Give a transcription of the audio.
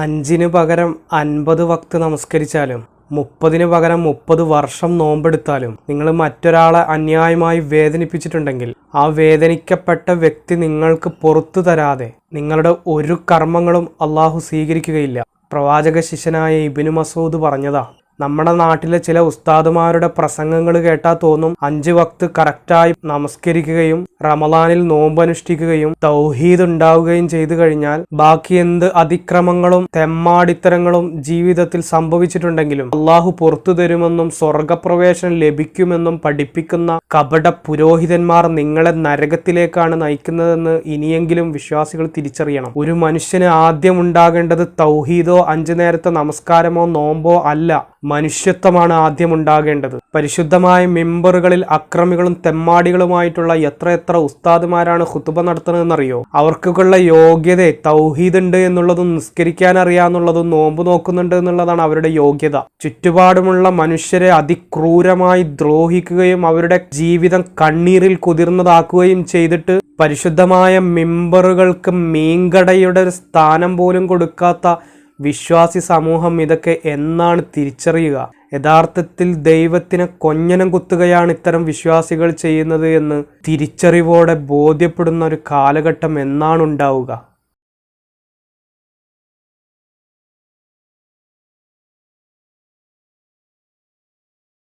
അഞ്ചിന് പകരം അൻപത് വക്ത് നമസ്കരിച്ചാലും മുപ്പതിന് പകരം മുപ്പത് വർഷം നോമ്പെടുത്താലും നിങ്ങൾ മറ്റൊരാളെ അന്യായമായി വേദനിപ്പിച്ചിട്ടുണ്ടെങ്കിൽ ആ വേദനിക്കപ്പെട്ട വ്യക്തി നിങ്ങൾക്ക് പുറത്തു തരാതെ നിങ്ങളുടെ ഒരു കർമ്മങ്ങളും അള്ളാഹു സ്വീകരിക്കുകയില്ല. പ്രവാചക ശിഷ്യനായ ഇബിനു മസൂദ് പറഞ്ഞതാ നമ്മുടെ നാട്ടിലെ ചില ഉസ്താദുമാരുടെ പ്രസംഗങ്ങൾ കേട്ടാൽ തോന്നും. അഞ്ച് വക്ത് കറക്റ്റായി നമസ്കരിക്കുകയും റമദാനിൽ നോമ്പനുഷ്ഠിക്കുകയും തൗഹീദ് ഉണ്ടാവുകയും ചെയ്തു കഴിഞ്ഞാൽ ബാക്കി എന്ത് അതിക്രമങ്ങളും തെമ്മാടിത്തരങ്ങളും ജീവിതത്തിൽ സംഭവിച്ചിട്ടുണ്ടെങ്കിലും അള്ളാഹു പുറത്തു തരുമെന്നും സ്വർഗപ്രവേശനം ലഭിക്കുമെന്നും പഠിപ്പിക്കുന്ന കപട പുരോഹിതന്മാർ നിങ്ങളെ നരകത്തിലേക്കാണ് നയിക്കുന്നതെന്ന് ഇനിയെങ്കിലും വിശ്വാസികൾ തിരിച്ചറിയണം. ഒരു മനുഷ്യന് ആദ്യം ഉണ്ടാകേണ്ടത് തൗഹീദോ അഞ്ചു നേരത്തെ നമസ്കാരമോ നോമ്പോ അല്ല. മനുഷ്യത്വമാണ് ആദ്യം ഉണ്ടാകേണ്ടത് പരിശുദ്ധമായ മെമ്പറുകളിൽ അക്രമികളും തെമ്മാടികളുമായിട്ടുള്ള എത്ര എത്ര ഉസ്താദുമാരാണ് ഹുത്തുബ നടത്തുന്നതെന്നറിയോ? അവർക്കുള്ള യോഗ്യത തൗഹീദുണ്ട് എന്നുള്ളതും നിസ്കരിക്കാൻ അറിയാന്നുള്ളതും നോമ്പ് നോക്കുന്നുണ്ട് എന്നുള്ളതാണ് അവരുടെ യോഗ്യത. ചുറ്റുപാടുമുള്ള മനുഷ്യരെ അതിക്രൂരമായി ദ്രോഹിക്കുകയും അവരുടെ ജീവിതം കണ്ണീരിൽ കുതിർന്നതാക്കുകയും ചെയ്തിട്ട് പരിശുദ്ധമായ മെമ്പറുകൾക്ക് മീൻകടയുടെ ഒരു സ്ഥാനം പോലും കൊടുക്കാത്ത വിശ്വാസി സമൂഹം ഇതൊക്കെ എന്നാണ് തിരിച്ചറിയുക? യഥാർത്ഥത്തിൽ ദൈവത്തിനെ കൊഞ്ഞനം കുത്തുകയാണ് ഇത്തരം വിശ്വാസികൾ ചെയ്യുന്നത് എന്ന് തിരിച്ചറിവോടെ ബോധ്യപ്പെടുന്ന ഒരു കാലഘട്ടം എന്നാണ് ഉണ്ടാവുക.